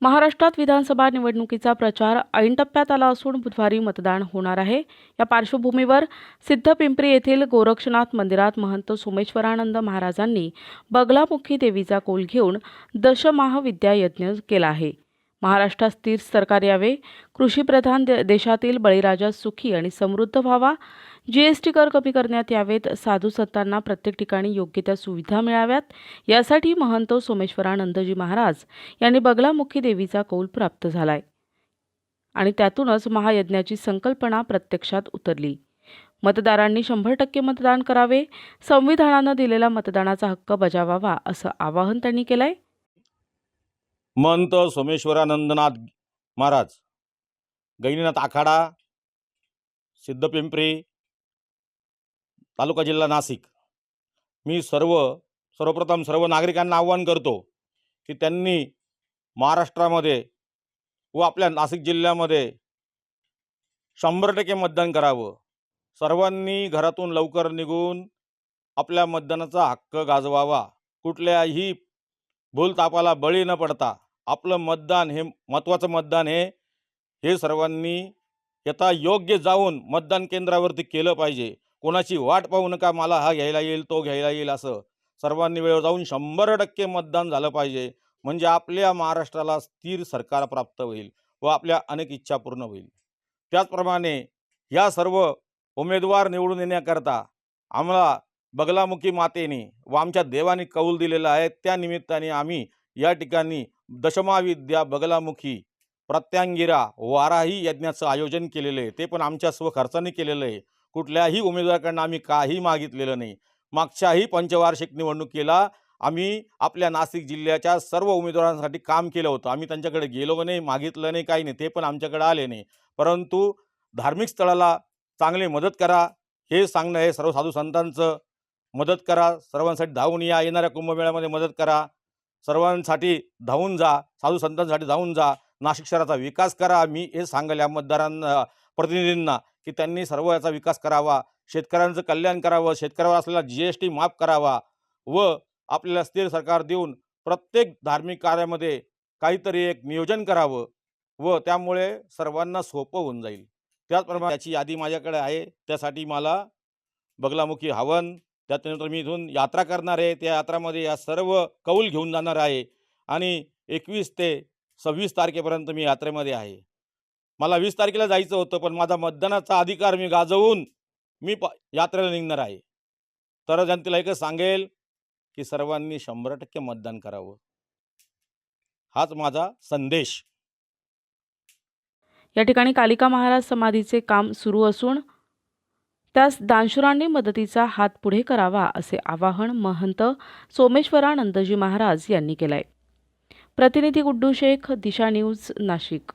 महाराष्ट्रात विधानसभा निवडणुकीचा प्रचार ऐन टप्प्यात आला असून बुधवारी मतदान होणार आहे. या पार्श्वभूमीवर सिद्धपिंपरी येथील गोरक्षनाथ मंदिरात महंत सोमेश्वरानंद महाराजांनी बगलामुखी देवीचा कोल घेऊन दशमहाविद्या यज्ञ केला आहे. महाराष्ट्रात स्थिर सरकार यावे कृषीप्रधान दे- देशातील बळीराजा सुखी आणि समृद्ध व्हावा जीएसटी कर कमी करण्यात यावेत साधू संतांना प्रत्येक ठिकाणी योग्य त्या सुविधा मिळाव्यात. यासाठी महंत सोमेश्वरानंदजी महाराज यांनी बगलामुखी देवीचा कौल प्राप्त झालाय. आणि त्यातूनच महायज्ञाची संकल्पना प्रत्यक्षात उतरली. मतदारांनी शंभर टक्के मतदान करावे संविधानानं दिलेला मतदानाचा हक्क बजावावा असं आवाहन त्यांनी केलंय. महंत सोमेश्वरानंदनाथ महाराज गैनीनाथ आखाडा सिद्धपिंपरी तालुका जिल्हा नाशिक. मी सर्व सर्वप्रथम सर्व नागरिकांना आव्हान करतो की त्यांनी महाराष्ट्रामध्ये व आपल्या नाशिक जिल्ह्यामध्ये शंभर टक्के मतदान करावं. सर्वांनी घरातून लवकर निघून आपल्या मतदानाचा हक्क गाजवावा. कुठल्याही भूलतापाला बळी न पडता आपलं मतदान हे महत्त्वाचं मतदान हे हे सर्वांनी यथा योग्य जाऊन मतदान केंद्रावरती केलं पाहिजे. कोणाची वाट पाहू नका मला हा घ्यायला येईल तो घ्यायला येईल असं. सर्वांनी वेळेवर जाऊन शंभर टक्के मतदान झालं पाहिजे. म्हणजे आपल्या महाराष्ट्राला स्थिर सरकार प्राप्त होईल व आपल्या अनेक इच्छा पूर्ण होईल. त्याचप्रमाणे या सर्व उमेदवार निवडून येण्याकरता आम्हाला बगलामुखी मातेने व आमच्या देवाने कौल दिलेला आहे. त्या निमित्ताने आम्ही या ठिकाणी दशमाविद्या बगलामुखी प्रत्यांगिरा वाराही यज्ञाचं आयोजन केलेलं आहे. ते पण आमच्या स्वखर्चाने केलेलं आहे. कुठल्याही उमेदवाराकडनं आम्ही काही मागितलेलं नाही. मागच्याही पंचवार्षिक निवडणुकीला आम्ही आपल्या नाशिक जिल्ह्याच्या सर्व उमेदवारांसाठी काम केलं होतं. आम्ही त्यांच्याकडे गेलो नाही मागितलं नाही काही नाही ते पण आमच्याकडे आले नाही. परंतु धार्मिक स्थळाला चांगली मदत करा हे सांगणं हे सर्व साधू संतांचं. मदत करा सर्वांसाठी धावून या येणाऱ्या कुंभमेळ्यामध्ये मदत करा. सर्वांसाठी धावून जा साधू संतांसाठी धावून जा. नाशिक शहराचा विकास करा मी हे सांगल्या या मतदारांना प्रतिनिधींना. की त्यांनी सर्व याचा विकास करावा शेतकऱ्यांचं कल्याण करावं शेतकऱ्यावर असलेला जी एस टी माफ करावा व आपल्याला स्थिर सरकार देऊन प्रत्येक धार्मिक कार्यामध्ये काहीतरी एक नियोजन करावं व त्यामुळे सर्वांना सोपं होऊन जाईल. त्याचप्रमाणे याची यादी माझ्याकडे आहे. त्यासाठी मला बगलामुखी हवन त्याच्यानंतर मी इथून यात्रा करणार आहे. त्या यात्रामध्ये या सर्व कौल घेऊन जाणार आहे आणि एकवीस ते सव्वीस तारखेपर्यंत मी यात्रेमध्ये आहे. मला वीस तारखेला जायचं होतं पण माझा मतदानाचा अधिकार मी गाजवून मी प यात्रेला निघणार आहे. तर जनतेला एकच सांगेल की सर्वांनी शंभर टक्के मतदान करावं. हाच माझा संदेश. या ठिकाणी कालिका महाराज समाधीचे काम सुरू असून त्यास दानशुरांनी मदतीचा हात पुढे करावा असे आवाहन महंत सोमेश्वरानंदजी महाराज यांनी केलंय. प्रतिनिधी गुड्डू शेख दिशा न्यूज नाशिक.